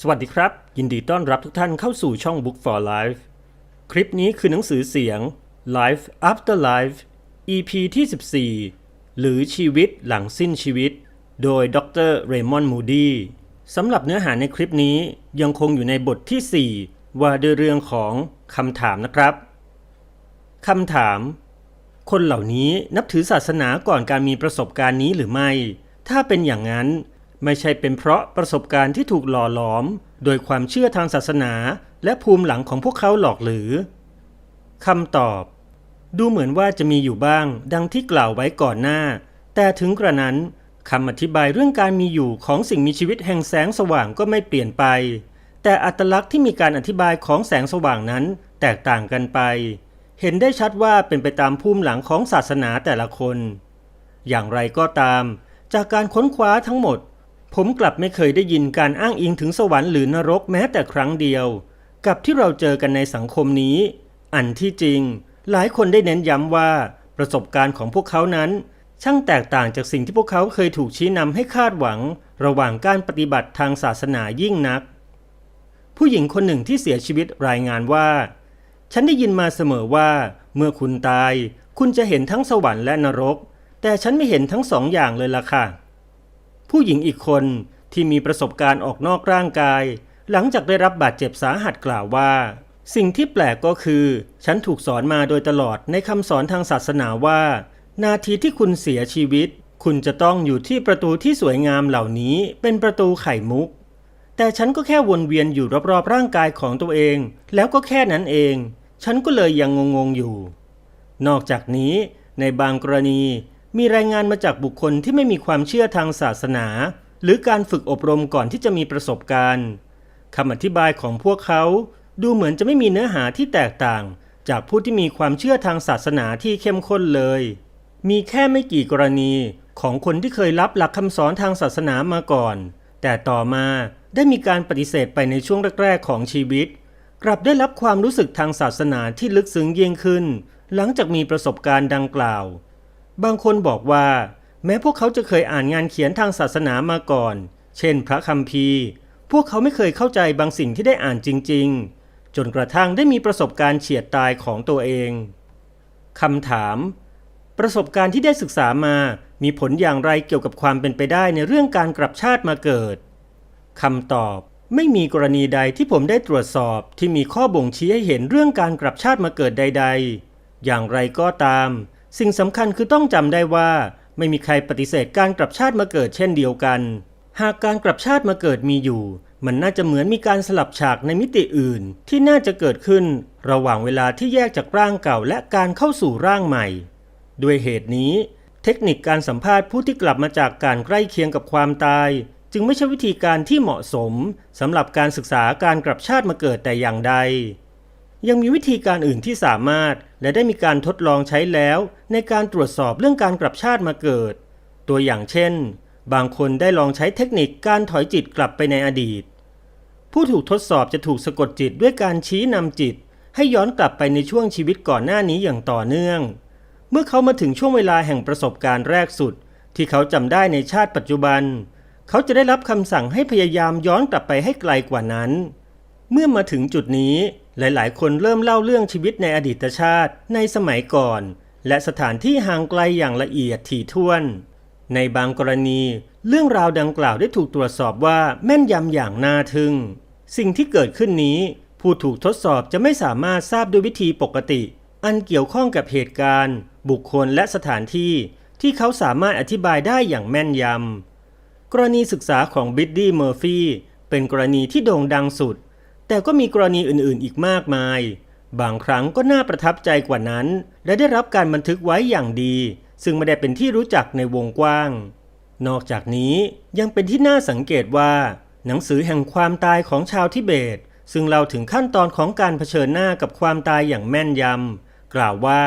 สวัสดีครับ ยินดีต้อนรับทุกท่านเข้าสู่ช่อง Book for Life คลิปนี้คือหนังสือเสียง Life After Life EP ที่ 14 หรือชีวิตหลังสิ้นชีวิต โดยดรเรมอนมูดีสำหรับเนื้อหาในคลิปนี้ยังคงอยู่ในบทที่ 4 ว่าด้วยเรื่องของคำถามนะครับคำถาม คนเหล่านี้นับถือศาสนาก่อนการมีประสบการณ์นี้หรือไม่ ถ้าเป็นอย่างนั้น ไม่ใช่เป็นเพราะประสบการณ์ที่ถูกหล่อหลอม โดยความเชื่อทางศาสนา และภูมิหลังของพวกเขาหรอกหรือคำตอบ ดูเหมือนว่าจะมีอยู่บ้าง ดังที่กล่าวไว้ก่อนหน้า แต่ถึงกระนั้นคำอธิบายเรื่องการมีอยู่ของสิ่งมีชีวิตแห่งแสงสว่างก็ไม่เปลี่ยนไป แต่อัตลักษณ์ที่มีการอธิบายของแสงสว่างนั้นแตกต่างกันไป เห็นได้ชัดว่าเป็นไปตามภูมิหลังของศาสนาแต่ละคน อย่างไรก็ตาม จากการค้นคว้าทั้งหมด ผมกลับไม่เคยได้ยินการอ้างอิงถึงสวรรค์หรือนรกแม้แต่ครั้งเดียว กับที่เราเจอกันในสังคมนี้ อันที่จริง หลายคนได้เน้นย้ำว่า ประสบการณ์ของพวกเขานั้น ช่างแตกต่างจากสิ่งที่พวกเขาเคยถูกชี้นำให้คาดหวัง ระหว่างการปฏิบัติทางศาสนายิ่งนัก ผู้หญิงคนหนึ่งที่เสียชีวิตรายงานว่า ฉันได้ยินมาเสมอว่า เมื่อคุณตาย คุณจะเห็นทั้งสวรรค์และนรก แต่ฉันไม่เห็นทั้งสองอย่างเลยล่ะค่ะ ผู้หญิงอีกคนที่มีประสบการณ์ออกนอกร่างกาย หลังจากได้รับบาดเจ็บสาหัสกล่าวว่า สิ่งที่แปลกก็คือ ฉันถูกสอนมาโดยตลอดในคำสอนทางศาสนาว่า นาทีที่คุณเสียชีวิต คุณจะต้องอยู่ที่ประตูที่สวยงามเหล่านี้เป็นประตูไข่มุก แต่ฉันก็แค่วนเวียนอยู่รอบๆร่างกายของตัวเอง แล้วก็แค่นั้นเอง ฉันก็เลยยังงงๆอยู่ นอกจากนี้ในบางกรณี มีรายงานมาจากบุคคลที่ไม่มีความเชื่อทางศาสนา หรือการฝึกอบรมก่อนที่จะมีประสบการณ์คำอธิบายของพวกเขาดูเหมือนจะไม่มีเนื้อหาที่แตกต่าง จากผู้ที่มีความเชื่อทางศาสนาที่เข้มข้นเลย มีแค่ไม่กี่กรณีของคนที่เคยรับหลักคำสอนทางศาสนามาก่อน แต่ต่อมาได้มีการปฏิเสธไปในช่วงแรกๆของชีวิต กลับได้รับความรู้สึกทางศาสนาที่ลึกซึ้งยิ่งขึ้น หลังจากมีประสบการณ์ดังกล่าว บางคนบอกว่า แม้พวกเขาจะเคยอ่านงานเขียนทางศาสนามาก่อน เช่น พระคัมภีร์ พวกเขาไม่เคยเข้าใจบางสิ่งที่ได้อ่านจริง ๆ จนกระทั่งได้มีประสบการณ์เฉียดตายของตัวเองคำถาม ประสบการณ์ที่ได้ศึกษามามีผลอย่างไรเกี่ยวกับความเป็นไปได้ในเรื่องการกลับชาติมาเกิดคำตอบไม่มีกรณีใดที่ผมได้ตรวจสอบที่มีข้อบ่งชี้ให้เห็นเรื่องการกลับชาติมาเกิดใด ๆ อย่างไรก็ตาม สิ่งสำคัญคือต้องจำได้ว่า ไม่มีใครปฏิเสธการกลับชาติมาเกิดเช่นเดียวกัน หากการกลับชาติมาเกิดมีอยู่ มันน่าจะเหมือนมีการสลับฉากในมิติอื่น ที่น่าจะเกิดขึ้น ระหว่างเวลาที่แยกจากร่างเก่าและการเข้าสู่ร่างใหม่ ด้วยเหตุนี้ เทคนิคการสัมภาษณ์ผู้ที่กลับมาจากการใกล้เคียงกับความตาย จึงไม่ใช่วิธีการที่เหมาะสมสำหรับการศึกษาการกลับชาติมาเกิดแต่อย่างใด ยังมีวิธีการอื่นที่สามารถ และได้มีการทดลองใช้แล้ว ในการตรวจสอบเรื่องการกลับชาติมาเกิด ตัวอย่างเช่น บางคนได้ลองใช้เทคนิคการถอยจิตกลับไปในอดีต ผู้ถูกทดสอบจะถูกสะกดจิตด้วยการชี้นำจิต ให้ย้อนกลับไปในช่วงชีวิตก่อนหน้านี้อย่างต่อเนื่อง เมื่อเขามาถึงช่วงเวลาแห่งประสบการณ์แรกสุด ที่เขาจำได้ในชาติปัจจุบัน เขาจะได้รับคำสั่งให้พยายามย้อนกลับไปให้ไกลกว่านั้น เมื่อมาถึงจุดนี้ หลายๆ คนเริ่มเล่าเรื่องชีวิตในอดีตชาติในสมัยก่อน และสถานที่ห่างไกลอย่างละเอียดถี่ถ้วน ในบางกรณี เรื่องราวดังกล่าวได้ถูกตรวจสอบว่าแม่นยำอย่างน่าทึ่ง สิ่งที่เกิดขึ้นนี้ ผู้ถูกทดสอบจะไม่สามารถทราบด้วยวิธีปกติ อันเกี่ยวข้องกับเหตุการณ์ บุคคลและสถานที่ ที่เขาสามารถอธิบายได้อย่างแม่นยำกรณีศึกษาของบิดดี้เมอร์ฟี่เป็นกรณีที่โด่งดังสุด แต่ก็มีกรณีอื่นๆอีกมากมาย บางครั้งก็น่าประทับใจกว่านั้น และได้รับการบันทึกไว้อย่างดี ซึ่งไม่ได้เป็นที่รู้จักในวงกว้าง นอกจากนี้ยังเป็นที่น่าสังเกตว่า หนังสือแห่งความตายของชาวทิเบต ซึ่งเล่าถึงขั้นตอนของการเผชิญหน้ากับความตายอย่างแม่นยำกล่าวว่า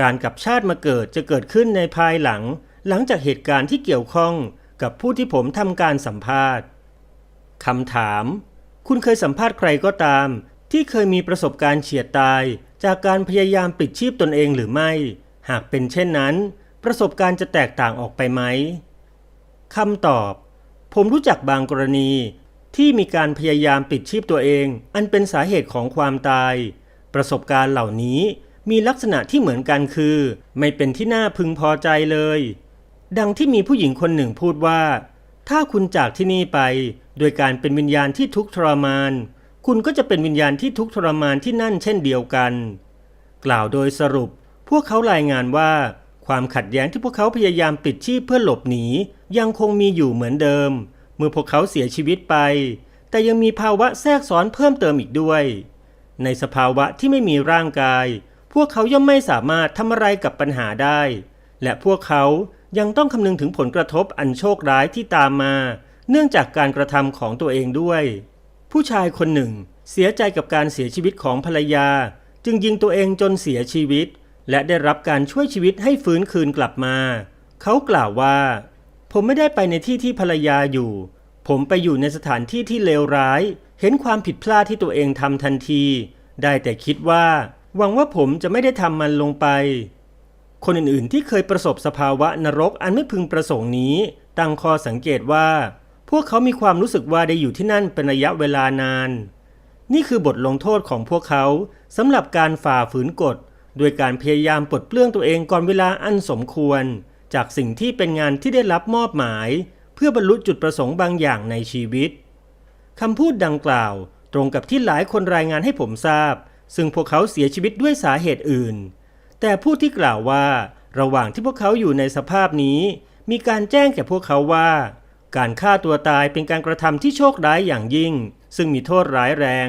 การกลับชาติมาเกิดจะเกิดขึ้นในภายหลัง หลังจากเหตุการณ์ที่เกี่ยวข้องกับผู้ที่ผมทำการสัมภาษณ์คำถาม คุณเคยสัมภาษณ์ใครก็ตาม ที่เคยมีประสบการณ์เฉียดตาย จากการพยายามปลิดชีพตนเองหรือไม่ หากเป็นเช่นนั้น ประสบการณ์จะแตกต่างออกไปไหมคำตอบ ผมรู้จักบางกรณีที่มีการพยายามปิดชีพตัวเอง อันเป็นสาเหตุของความตาย ประสบการณ์เหล่านี้มีลักษณะที่เหมือนกันคือ ไม่เป็นที่น่าพึงพอใจเลย ดังที่มีผู้หญิงคนหนึ่งพูดว่า ถ้าคุณจากที่นี่ไป โดยการเป็นวิญญาณที่ทุกข์ทรมาน คุณก็จะเป็นวิญญาณที่ทุกข์ทรมานที่นั่นเช่นเดียวกัน กล่าวโดยสรุป พวกเขารายงานว่า ความขัดแย้งที่พวกเขาพยายามปิดชีพเพื่อหลบหนียังคงมีอยู่เหมือนเดิม เมื่อพวกเขาเสียชีวิตไป แต่ยังมีภาวะแทรกซ้อนเพิ่มเติมอีกด้วย ในสภาวะที่ไม่มีร่างกาย พวกเขาย่อมไม่สามารถทำอะไรกับปัญหาได้ และพวกเขา ยังต้องคำนึงถึงผลกระทบอันโชคร้ายที่ตามมา เนื่องจากการกระทำของตัวเองด้วย ผู้ชายคนหนึ่ง เสียใจกับการเสียชีวิตของภรรยา จึงยิงตัวเองจนเสียชีวิต และได้รับการช่วยชีวิตให้ฟื้นคืนกลับมา เขากล่าวว่า ผมไม่ได้ไปในที่ที่ภรรยาอยู่ ผมไปอยู่ในสถานที่ที่เลวร้าย เห็นความผิดพลาดที่ตัวเองทำทันที ได้แต่คิดว่า หวังว่าผมจะไม่ได้ทำมันลงไป คนอื่นๆ ที่เคยประสบสภาวะนรกอันไม่พึงประสงค์นี้ตั้งข้อสังเกตว่า พวกเขามีความรู้สึกว่าได้อยู่ที่นั่นเป็นระยะเวลานาน นี่คือบทลงโทษของพวกเขาสำหรับการฝ่าฝืนกฎโดยการพยายามปลดเปลื้องตัวเองก่อนเวลาอันสมควร จากสิ่งที่เป็นงานที่ได้รับมอบหมาย เพื่อบรรลุจุดประสงค์บางอย่างในชีวิตคำพูดดังกล่าว ตรงกับที่หลายคนรายงานให้ผมทราบ ซึ่งพวกเขาเสียชีวิตด้วยสาเหตุอื่น แต่ผู้ที่กล่าวว่าระหว่างที่พวกเขาอยู่ในสภาพนี้ มีการแจ้งแก่พวกเขาว่า การฆ่าตัวตายเป็นการกระทำที่โชคร้ายอย่างยิ่ง ซึ่งมีโทษร้ายแรง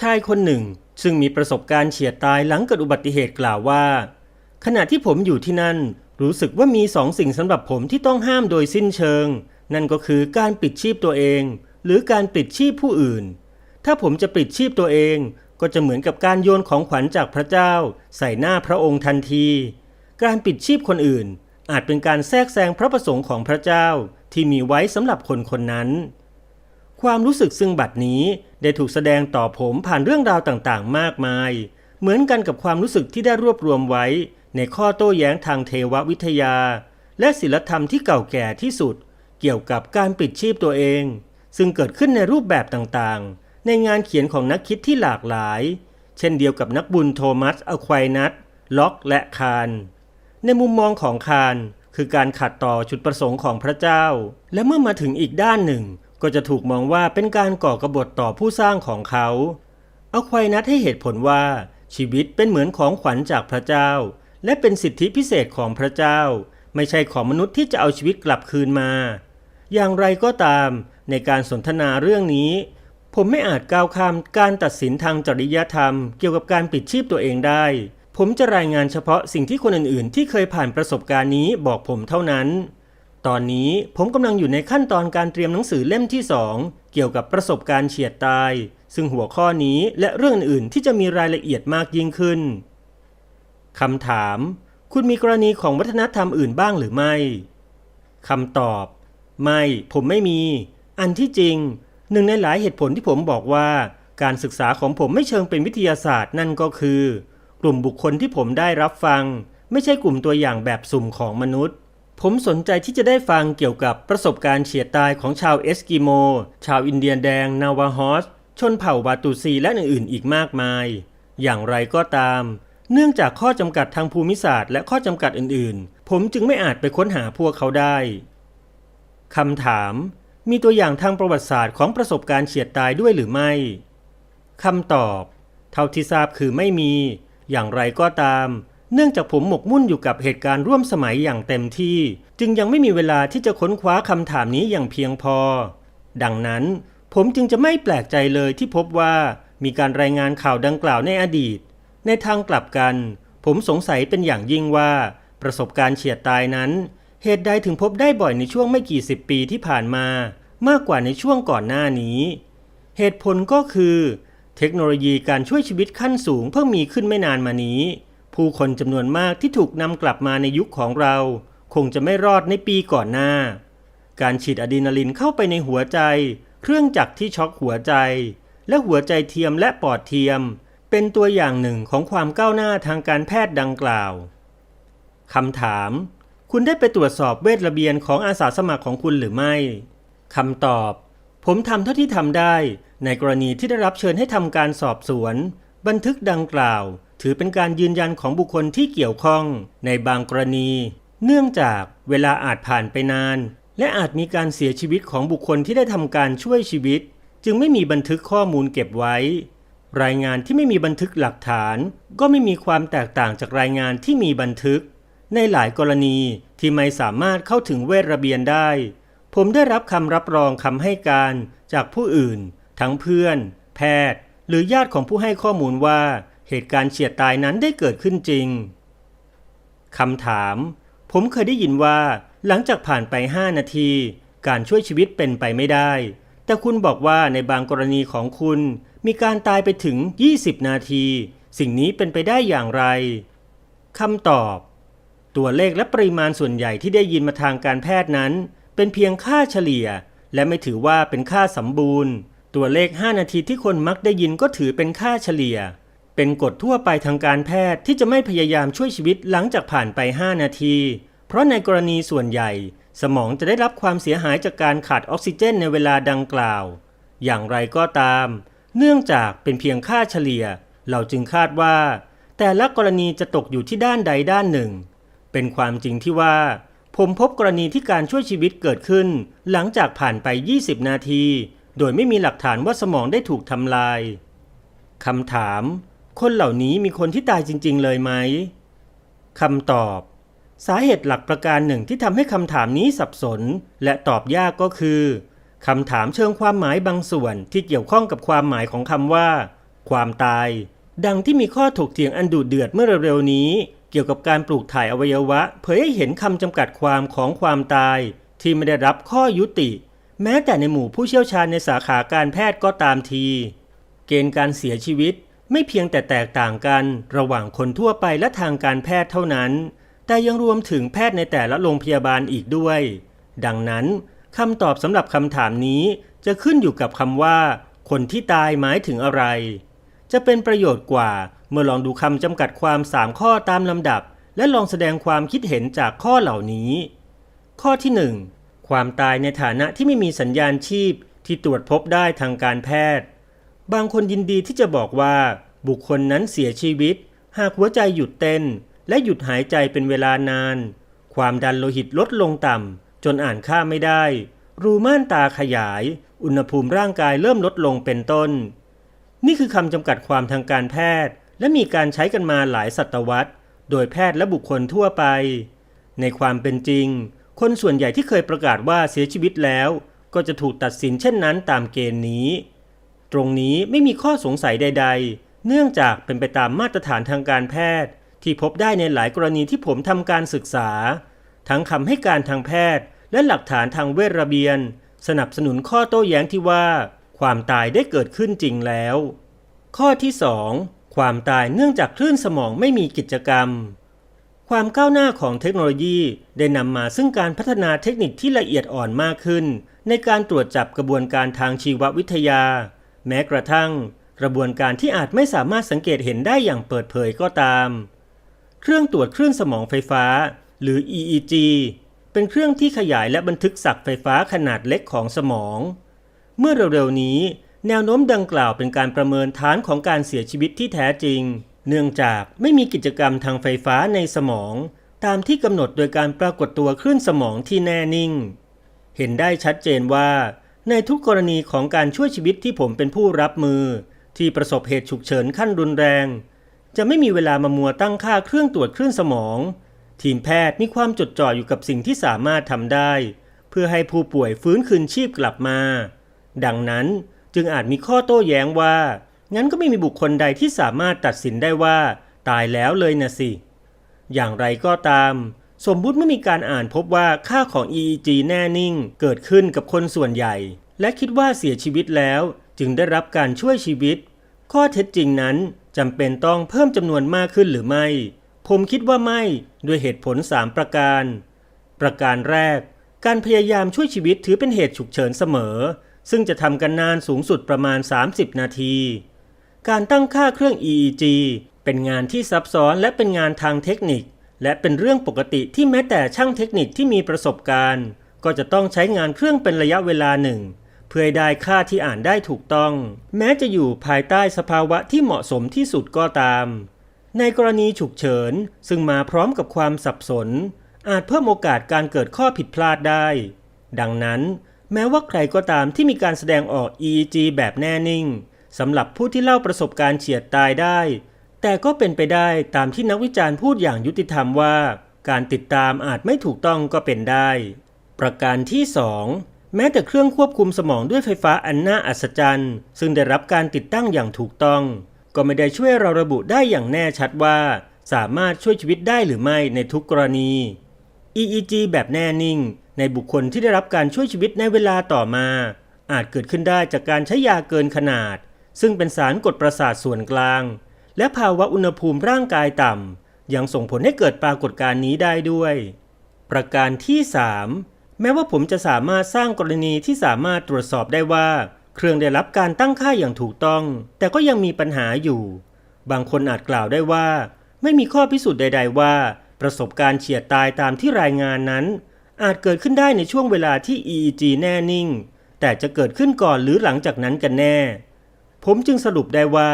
ชายคนหนึ่ง ซึ่งมีประสบการณ์เฉียดตายหลังเกิดอุบัติเหตุกล่าวว่า ขณะที่ผมอยู่ที่นั่น รู้สึกว่ามีสองสิ่งสำหรับผมที่ต้องห้ามโดยสิ้นเชิง นั่นก็คือการปิดชีพตัวเอง หรือการปิดชีพผู้อื่น ถ้าผมจะปิดชีพตัวเอง ก็จะเหมือนกับการโยนของขวัญจากพระเจ้า ใส่หน้าพระองค์ทันที การปิดชีพคนอื่น อาจเป็นการแทรกแซงพระประสงค์ของพระเจ้าที่มีไว้สำหรับคนคนนั้น ความรู้สึกซึ่งบัดนี้ได้ถูกแสดงต่อผมผ่านเรื่องราวต่างๆ มากมาย เหมือนกันกับความรู้สึกที่ได้รวบรวมไว้ ในข้อโต้แย้งทางเทววิทยา และศิลธรรมที่เก่าแก่ที่สุด เกี่ยวกับการปิดชีพตัวเอง ซึ่งเกิดขึ้นในรูปแบบต่างๆ ในงานเขียนของนักคิดที่หลากหลาย เช่นเดียวกับนักบุญโทมัสอควายนัทล็อกและคารในมุมมองของคารคือการขัดต่อจุดประสงค์ของพระเจ้า และเมื่อมาถึงอีกด้านหนึ่ง ก็จะถูกมองว่าเป็นการก่อกรบฏต่อผู้สร้างของเขาเอาควายนัดให้เหตุผลว่าชีวิตเป็นเหมือนของขวัญจากพระเจ้า และเป็นสิทธิพิเศษของพระเจ้า ไม่ใช่ของมนุษย์ที่จะเอาชีวิตกลับคืนมา อย่างไรก็ตาม ในการสนทนาเรื่องนี้ ผมไม่อาจก้าวข้ามการตัดสินทางจริยธรรม เกี่ยวกับการปิดชีพตัวเองได้ ผมจะรายงานเฉพาะสิ่งที่คนอื่นๆ ที่เคยผ่านประสบการณ์นี้บอกผมเท่านั้น ตอนนี้ผมกำลังอยู่ในขั้นตอนการเตรียมหนังสือเล่มที่ 2 เกี่ยวกับประสบการณ์เฉียดตาย ซึ่งหัวข้อนี้และเรื่องอื่นๆที่จะมีรายละเอียดมากยิ่งขึ้นคำถาม คุณมีกรณีของวัฒนธรรมอื่นบ้างหรือไม่คำตอบ ไม่ ผมไม่มี อันที่จริง หนึ่งในหลายเหตุผลที่ผมบอกว่า การศึกษาของผมไม่เชิงเป็นวิทยาศาสตร์นั่นก็คือ กลุ่มบุคคลที่ผมได้รับฟัง ไม่ใช่กลุ่มตัวอย่างแบบสุ่มของมนุษย์ ผมสนใจที่จะได้ฟังเกี่ยวกับประสบการณ์เฉียดตายของชาวเอสกิโม ชาวอินเดียนแดง นาวาฮอส ชนเผ่าบาตูซีและอื่นๆ อีกมากมาย อย่างไรก็ตาม เนื่องจากข้อจำกัดทางภูมิศาสตร์ และข้อจำกัดอื่นๆ ผมจึงไม่อาจไปค้นหาพวกเขาได้คำถาม มีตัวอย่างทางประวัติศาสตร์ของประสบการณ์เฉียดตายด้วยหรือไม่คำตอบ เท่าที่ทราบคือไม่มี อย่างไรก็ตาม เนื่องจากผมหมกมุ่นอยู่กับเหตุการณ์ร่วมสมัยอย่างเต็มที่ จึงยังไม่มีเวลาที่จะค้นคว้าคำถามนี้อย่างเพียงพอ ดังนั้น ผมจึงจะไม่แปลกใจเลยที่พบว่ามีการรายงานข่าวดังกล่าวในอดีต ในทางกลับกัน ผมสงสัยเป็นอย่างยิ่งว่า ประสบการณ์เฉียดตายนั้น เหตุใดถึงพบได้บ่อยในช่วงไม่กี่สิบปีที่ผ่านมา มากกว่าในช่วงก่อนหน้านี้ เหตุผลก็คือ เทคโนโลยีการช่วยชีวิตขั้นสูงเพิ่งมีขึ้นไม่นานมานี้ ผู้คนจำนวนมากที่ถูกนำกลับมาในยุคของเรา คงจะไม่รอดในปีก่อนหน้า การฉีดอะดรีนาลินเข้าไปในหัวใจ เครื่องจักรที่ช็อกหัวใจ และหัวใจเทียมและปอดเทียม เป็นตัวอย่างหนึ่งของความก้าวหน้าทางการแพทย์ดังกล่าวคำถาม คุณได้ไปตรวจสอบเวทระเบียนของอาสาสมัครของคุณหรือไม่คำตอบผผมทำเท่าที่ทำได้ ในกรณีที่ได้รับเชิญให้ทำการสอบสวน บันทึกดังกล่าว ถือเป็นการยืนยันของบุคคลที่เกี่ยวข้อง ในบางกรณี เนื่องจากเวลาอาจผ่านไปนาน และอาจมีการเสียชีวิตของบุคคลที่ได้ทำการช่วยชีวิต จึงไม่มีบันทึกข้อมูลเก็บไว้ รายงานที่ไม่มีบันทึกหลักฐาน ก็ไม่มีความแตกต่างจากรายงานที่มีบันทึก ในหลายกรณีที่ไม่สามารถเข้าถึงเวทระเบียนได้ ผมได้รับคำรับรองคำให้การจากผู้อื่น ทั้งเพื่อน แพทย์ หรือญาติของผู้ให้ข้อมูลว่าเหตุการณ์เฉียดตายนั้นได้เกิดขึ้นจริงคำถาม ผมเคยได้ยินว่า หลังจากผ่านไป 5 นาที การช่วยชีวิตเป็นไปไม่ได้ แต่คุณบอกว่าในบางกรณีของคุณ มีการตายไปถึง 20 นาที สิ่งนี้เป็นไปได้อย่างไรคำตอบ ตัวเลขและปริมาณส่วนใหญ่ที่ได้ยินมาทางการแพทย์นั้น เป็นเพียงค่าเฉลี่ย และไม่ถือว่าเป็นค่าสมบูรณ์ ตัวเลข 5 นาทีที่คนมักได้ยินก็ถือเป็นค่าเฉลี่ย เป็นกฎทั่วไปทางการแพทย์ที่จะไม่พยายามช่วยชีวิตหลังจากผ่านไป 5 นาที เพราะในกรณีส่วนใหญ่ สมองจะได้รับความเสียหายจากการขาดออกซิเจนในเวลาดังกล่าว อย่างไรก็ตาม เนื่องจากเป็นเพียงค่าเฉลี่ย เราจึงคาดว่า แต่ละกรณีจะตกอยู่ที่ด้านใดด้านหนึ่ง เป็นความจริงที่ว่า ผมพบกรณีที่การช่วยชีวิตเกิดขึ้น หลังจากผ่านไป 20 นาที โดยไม่มีหลักฐานว่าสมองได้ถูกทำลายคำถาม คนเหล่านี้มีคนที่ตายจริง ๆ เลยไหมคำตอบ สาเหตุหลักประการหนึ่งที่ทำให้คำถามนี้สับสน และตอบยากก็คือคำถามเชิงความหมายบางส่วนที่เกี่ยวข้องกับความหมายของคำว่า ความตาย ดังที่มีข้อถกเถียงอันดุเดือดเมื่อเร็วๆนี้ เกี่ยวกับการปลูกถ่ายอวัยวะ เผยให้เห็นคำจำกัดความของความตาย ที่ไม่ได้รับข้อยุติ แม้แต่ในหมู่ผู้เชี่ยวชาญในสาขาการแพทย์ก็ตามที เกณฑ์การเสียชีวิตไม่เพียงแต่แตกต่างกัน ระหว่างคนทั่วไปและทางการแพทย์เท่านั้น แต่ยังรวมถึงแพทย์ในแต่ละโรงพยาบาลอีกด้วย ดังนั้นคำตอบสำหรับคำถามนี้จะขึ้นอยู่กับคำว่า คนที่ตายหมายถึงอะไร จะเป็นประโยชน์กว่า เมื่อลองดูคำจำกัดความ 3 ข้อตามลำดับ และลองแสดงความคิดเห็นจากข้อเหล่านี้ ข้อที่ 1 ความตายในฐานะที่ไม่มีสัญญาณชีพที่ตรวจพบได้ทางการแพทย์ บางคนยินดีที่จะบอกว่า บุคคลนั้นเสียชีวิต หากหัวใจหยุดเต้น และหยุดหายใจเป็นเวลานาน ความดันโลหิตลดลงต่ำจนอ่านค่าไม่ได้ รูม่านตาขยาย อุณหภูมิร่างกายเริ่มลดลงเป็นต้น นี่คือคำจำกัดความทางการแพทย์ และมีการใช้กันมาหลายศตวรรษ โดยแพทย์และบุคคลทั่วไป ในความเป็นจริง คนส่วนใหญ่ที่เคยประกาศว่าเสียชีวิตแล้ว ก็จะถูกตัดสินเช่นนั้นตามเกณฑ์นี้ ตรงนี้ไม่มีข้อสงสัยใด ๆ เนื่องจากเป็นไปตามมาตรฐานทางการแพทย์ ที่พบได้ในหลายกรณีที่ผมทำการศึกษา ทั้งคำให้การทางแพทย์ และหลักฐานทางเวชระเบียน สนับสนุนข้อโต้แย้งที่ว่า ความตายได้เกิดขึ้นจริงแล้ว ข้อที่ 2 ความตายเนื่องจากคลื่นสมองไม่มีกิจกรรม ความก้าวหน้าของเทคโนโลยีได้นำมาซึ่งการพัฒนาเทคนิคที่ละเอียดอ่อนมากขึ้น ในการตรวจจับกระบวนการทางชีววิทยา แม้กระทั่ง กระบวนการที่อาจไม่สามารถสังเกตเห็นได้อย่างเปิดเผยก็ตาม เครื่องตรวจคลื่นสมองไฟฟ้า หรือ EEG เป็นเครื่องที่ขยายและบันทึกศักย์ไฟฟ้าขนาดเล็กของสมอง เมื่อเร็วๆนี้ แนวโน้มดังกล่าวเป็นการประเมินฐานของการเสียชีวิตที่แท้จริง เนื่องจากไม่มีกิจกรรมทางไฟฟ้าในสมอง ตามที่กำหนดโดยการปรากฏตัวคลื่นสมองที่แน่นิ่ง เห็นได้ชัดเจนว่า ในทุกกรณีของการช่วยชีวิตที่ผมเป็นผู้รับมือ ที่ประสบเหตุฉุกเฉินขั้นรุนแรง จะไม่มีเวลามามัวตั้งค่าเครื่องตรวจคลื่นสมอง ทีมแพทย์มีความจดจ่ออยู่กับสิ่งที่สามารถทำได้ เพื่อให้ผู้ป่วยฟื้นคืนชีพกลับมา ดังนั้น จึงอาจมีข้อโต้แย้งว่า งั้นก็ไม่มีบุคคลใดที่สามารถตัดสินได้ว่า ตายแล้วเลยนะสิ อย่างไรก็ตาม สมมุติเมื่อมีการอ่านพบว่าค่าของ EEG แน่นิ่ง เกิดขึ้นกับคนส่วนใหญ่ และคิดว่าเสียชีวิตแล้ว จึงได้รับการช่วยชีวิต ข้อเท็จจริงนั้นจำเป็นต้องเพิ่มจำนวนมากขึ้นหรือไม่ ผมคิดว่าไม่ด้วยเหตุผล 3 ประการ ประการแรก การพยายามช่วยชีวิตถือเป็นเหตุฉุกเฉินเสมอ ซึ่งจะทำกันนานสูงสุดประมาณ 30 นาที การตั้งค่าเครื่อง EEG เป็นงานที่ซับซ้อนและเป็นงานทางเทคนิค และเป็นเรื่องปกติที่แม้แต่ช่างเทคนิคที่มีประสบการณ์ ก็จะต้องใช้งานเครื่องเป็นระยะเวลาหนึ่ง เพื่อให้ได้ค่าที่อ่านได้ถูกต้อง แม้จะอยู่ภายใต้สภาวะที่เหมาะสมที่สุดก็ตาม ในกรณีฉุกเฉิน ซึ่งมาพร้อมกับความสับสน อาจเพิ่มโอกาสการเกิดข้อผิดพลาดได้ ดังนั้น แม้ว่าใครก็ตามที่มีการแสดงออก EEG แบบแน่นิ่งสำหรับผู้ที่เล่าประสบการณ์เฉียดตายได้ แต่ก็เป็นไปได้ตามที่นักวิจารณ์พูดอย่างยุติธรรมว่า การติดตามอาจไม่ถูกต้องก็เป็นได้ ประการที่ 2 แม้แต่เครื่องควบคุมสมองด้วยไฟฟ้าอันน่าอัศจรรย์ ซึ่งได้รับการติดตั้งอย่างถูกต้อง ก็ไม่ได้ช่วยเราระบุได้อย่างแน่ชัดว่า สามารถช่วยชีวิตได้หรือไม่ในทุกกรณี EEG แบบแน่นิ่ง ในบุคคลที่ได้รับการช่วยชีวิตในเวลาต่อมา อาจเกิดขึ้นได้จากการใช้ยาเกินขนาด ซึ่งเป็นสารกดประสาทส่วนกลาง และภาวะอุณหภูมิร่างกายต่ำยังส่งผลให้เกิดปรากฏการณ์นี้ได้ด้วย ประการที่ 3 แม้ว่าผมจะสามารถสร้างกรณีที่สามารถตรวจสอบได้ว่า เครื่องได้รับการตั้งค่าอย่างถูกต้อง แต่ก็ยังมีปัญหาอยู่ บางคนอาจกล่าวได้ว่า ไม่มีข้อพิสูจน์ใด ๆ ว่า ประสบการณ์เฉียดตายตามที่รายงานนั้น อาจเกิดขึ้นได้ในช่วงเวลาที่ EEG แน่นิ่ง แต่จะเกิดขึ้นก่อนหรือหลังจากนั้นกันแน่ ผมจึงสรุปได้ว่า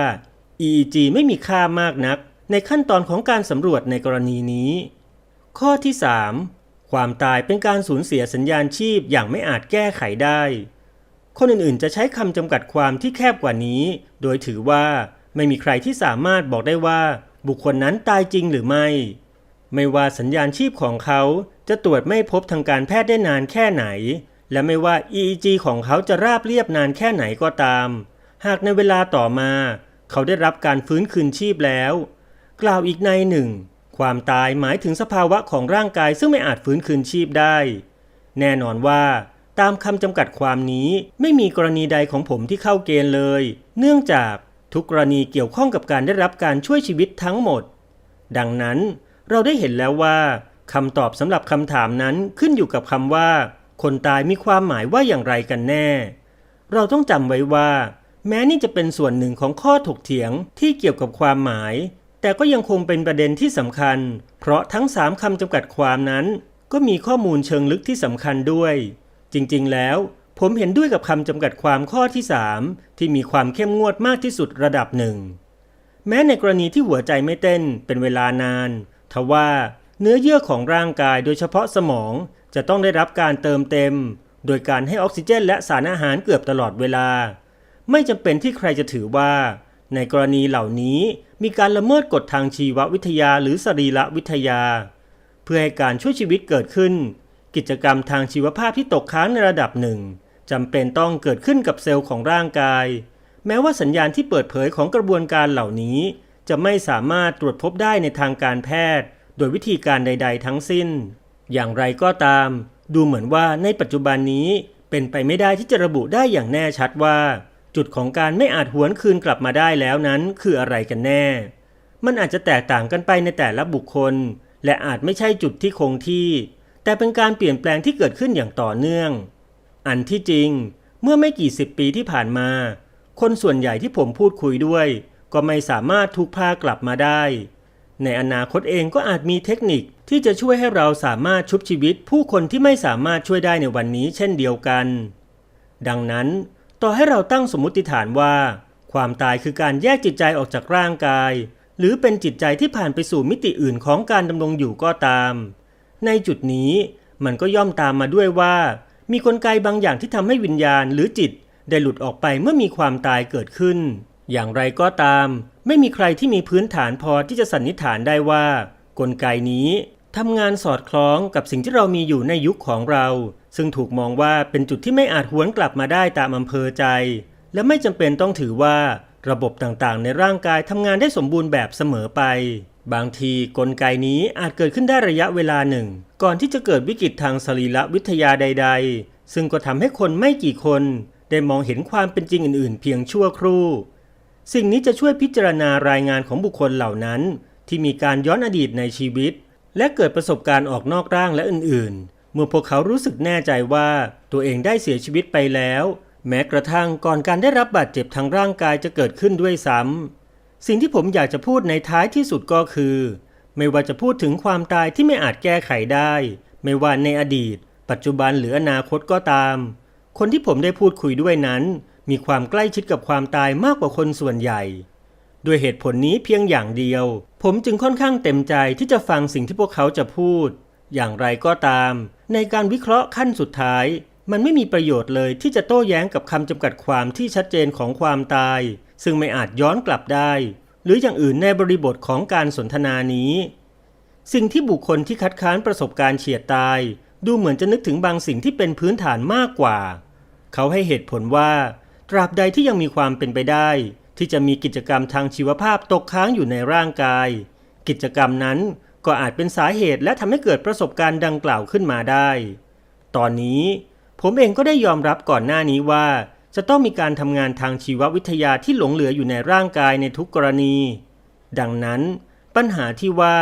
EEG ไม่มีค่ามากนัก ในขั้นตอนของการสำรวจในกรณีนี้ ข้อที่ 3 ความตายเป็นการสูญเสียสัญญาณชีพอย่างไม่อาจแก้ไขได้ คนอื่นๆ จะใช้คำจำกัดความที่แคบกว่านี้ โดยถือว่าไม่มีใครที่สามารถบอกได้ว่า บุคคลนั้นตายจริงหรือไม่ ไม่ว่าสัญญาณชีพของเขาจะตรวจไม่พบทางการแพทย์ได้นานแค่ไหน และไม่ว่า EEG ของเขาจะราบเรียบนานแค่ไหนก็ตาม หากในเวลาต่อมา เขาได้รับการฟื้นคืนชีพแล้ว กล่าวอีกในหนึ่ง ความตายหมายถึงสภาวะของร่างกายซึ่งไม่อาจฟื้นคืนชีพได้ แน่นอนว่าตามคำจำกัดความนี้ไม่มีกรณีใดของผมที่เข้าเกณฑ์เลย เนื่องจากทุกกรณีเกี่ยวข้องกับการได้รับการช่วยชีวิตทั้งหมด ดังนั้น เราได้เห็นแล้วว่าคำตอบสำหรับคำถามนั้นขึ้นอยู่กับคำว่า คนตายมีความหมายว่าอย่างไรกันแน่ เราต้องจำไว้ว่า แม้นี่จะเป็นส่วนหนึ่งของข้อถกเถียงที่เกี่ยวกับความหมาย แต่ก็ยังคงเป็นประเด็นที่สำคัญ เพราะทั้งสามคำจำกัดความนั้น ก็มีข้อมูลเชิงลึกที่สำคัญด้วย จริงๆ แล้ว ผมเห็นด้วยกับคำจำกัดความข้อที่3ที่มีความเข้มงวดมากที่สุดระดับหนึ่งแม้ในกรณีที่หัวใจไม่เต้นเป็นเวลานาน ทว่าเนื้อเยื่อของร่างกายโดยเฉพาะสมองจะต้องได้รับการเติมเต็ม โดยการให้ออกซิเจนและสารอาหารเกือบตลอดเวลา ไม่จำเป็นที่ใครจะถือว่า ในกรณีเหล่านี้มีการละเมิดกฎทางชีววิทยาหรือสรีรวิทยา เพื่อให้การช่วยชีวิตเกิดขึ้น กิจกรรมทางชีวภาพที่ตกค้างในระดับหนึ่งจำเป็นต้องเกิดขึ้นกับเซลล์ของร่างกาย แม้ว่าสัญญาณที่เปิดเผยของกระบวนการเหล่านี้ จะไม่สามารถตรวจพบได้ในทางการแพทย์ โดยวิธีการใด ๆ ทั้งสิ้น อย่างไรก็ตาม ดูเหมือนว่าในปัจจุบันนี้เป็นไปไม่ได้ที่จะระบุได้อย่างแน่ชัดว่า จุดของการไม่อาจหวนคืนกลับมาได้แล้วนั้นคืออะไรกันแน่ มันอาจจะแตกต่างกันไปในแต่ละบุคคล และอาจไม่ใช่จุดที่คงที่ แต่เป็นการเปลี่ยนแปลงที่เกิดขึ้นอย่างต่อเนื่อง อันที่จริง เมื่อไม่กี่สิบปีที่ผ่านมา คนส่วนใหญ่ที่ผมพูดคุยด้วย ก็ไม่สามารถถูกพากลับมาได้ ในอนาคตเองก็อาจมีเทคนิคที่จะช่วยให้เราสามารถชุบชีวิต ผู้คนที่ไม่สามารถช่วยได้ในวันนี้เช่นเดียวกัน ดังนั้น ต่อให้เราตั้งสมมติฐานว่า ความตายคือการแยกจิตใจออกจากร่างกาย หรือเป็นจิตใจที่ผ่านไปสู่มิติอื่นของการดำรงอยู่ก็ตาม ในจุดนี้มันก็ย่อมตามมาด้วยว่า มีกลไกบางอย่างที่ทำให้วิญญาณหรือจิตได้หลุดออกไปเมื่อมีความตายเกิดขึ้น อย่างไรก็ตาม ไม่มีใครที่มีพื้นฐานพอที่จะสันนิษฐานได้ว่า กลไกนี้ทำงานสอดคล้องกับสิ่งที่เรามีอยู่ในยุคของเรา ซึ่งถูกมองว่าเป็นจุดที่ไม่อาจหวนกลับมาได้ตามอำเภอใจ และไม่จำเป็นต้องถือว่าระบบต่างๆ ในร่างกายทำงานได้สมบูรณ์แบบเสมอไป บางทีกลไกนี้อาจเกิดขึ้นได้ระยะเวลาหนึ่ง ก่อนที่จะเกิดวิกฤตทางสรีรวิทยาใด ๆ ซึ่งก็ทำให้คนไม่กี่คน ได้มองเห็นความเป็นจริงอื่น ๆ เพียงชั่วครู่ สิ่งนี้จะช่วยพิจารณารายงานของบุคคลเหล่านั้น ที่มีการย้อนอดีตในชีวิต และเกิดประสบการณ์ออกนอกร่างและอื่นๆ เมื่อพวกเขารู้สึกแน่ใจว่าตัวเองได้เสียชีวิตไปแล้ว แม้กระทั่งก่อนการได้รับบาดเจ็บทางร่างกายจะเกิดขึ้นด้วยซ้ำสิ่งที่ผมอยากจะพูดในท้ายที่สุดก็คือ ไม่ว่าจะพูดถึงความตายที่ไม่อาจแก้ไขได้ ไม่ว่าในอดีต ปัจจุบันหรืออนาคตก็ตาม คนที่ผมได้พูดคุยด้วยนั้น มีความใกล้ชิดกับความตายมากกว่าคนส่วนใหญ่ ด้วยเหตุผลนี้เพียงอย่างเดียว ผมจึงค่อนข้างเต็มใจที่จะฟังสิ่งที่พวกเขาจะพูด อย่างไรก็ตาม ในการวิเคราะห์ขั้นสุดท้าย มันไม่มีประโยชน์เลยที่จะโต้แย้งกับคำจำกัดความที่ชัดเจนของความตาย ซึ่งไม่อาจย้อนกลับได้ หรืออย่างอื่นในบริบทของการสนทนานี้ สิ่งที่บุคคลที่คัดค้านประสบการณ์เฉียดตาย ดูเหมือนจะนึกถึงบางสิ่งที่เป็นพื้นฐานมากกว่า เขาให้เหตุผลว่า ตราบใดที่ยังมีความเป็นไปได้ ที่จะมีกิจกรรมทางชีวภาพตกค้างอยู่ในร่างกาย กิจกรรมนั้นก็อาจเป็นสาเหตุและทำให้เกิดประสบการณ์ดังกล่าวขึ้นมาได้ ตอนนี้ผมเองก็ได้ยอมรับก่อนหน้านี้ว่า จะต้องมีการทำงานทางชีววิทยาที่หลงเหลืออยู่ในร่างกายในทุกกรณี ดังนั้น ปัญหาที่ว่า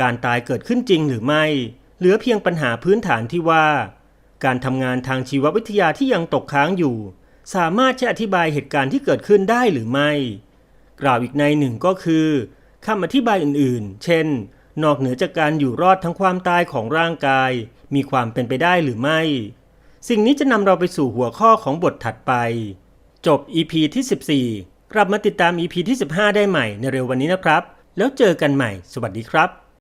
การตายเกิดขึ้นจริงหรือไม่ เหลือเพียงปัญหาพื้นฐานที่ว่า การทำงานทางชีววิทยาที่ยังตกค้างอยู่ สามารถจะอธิบายเหตุการณ์ที่เกิดขึ้นได้หรือไม่ กล่าวอีกในหนึ่งก็คือคำอธิบายอื่นๆ เช่น นอกเหนือจากการอยู่รอดทั้งความตายของร่างกาย มีความเป็นไปได้หรือไม่ สิ่งนี้จะนำเราไปสู่หัวข้อของบทถัดไป จบ EP ที่ 14 กลับมาติดตาม EP ที่ 15 ได้ใหม่ในเร็ววันนี้นะครับ แล้วเจอกันใหม่ สวัสดีครับ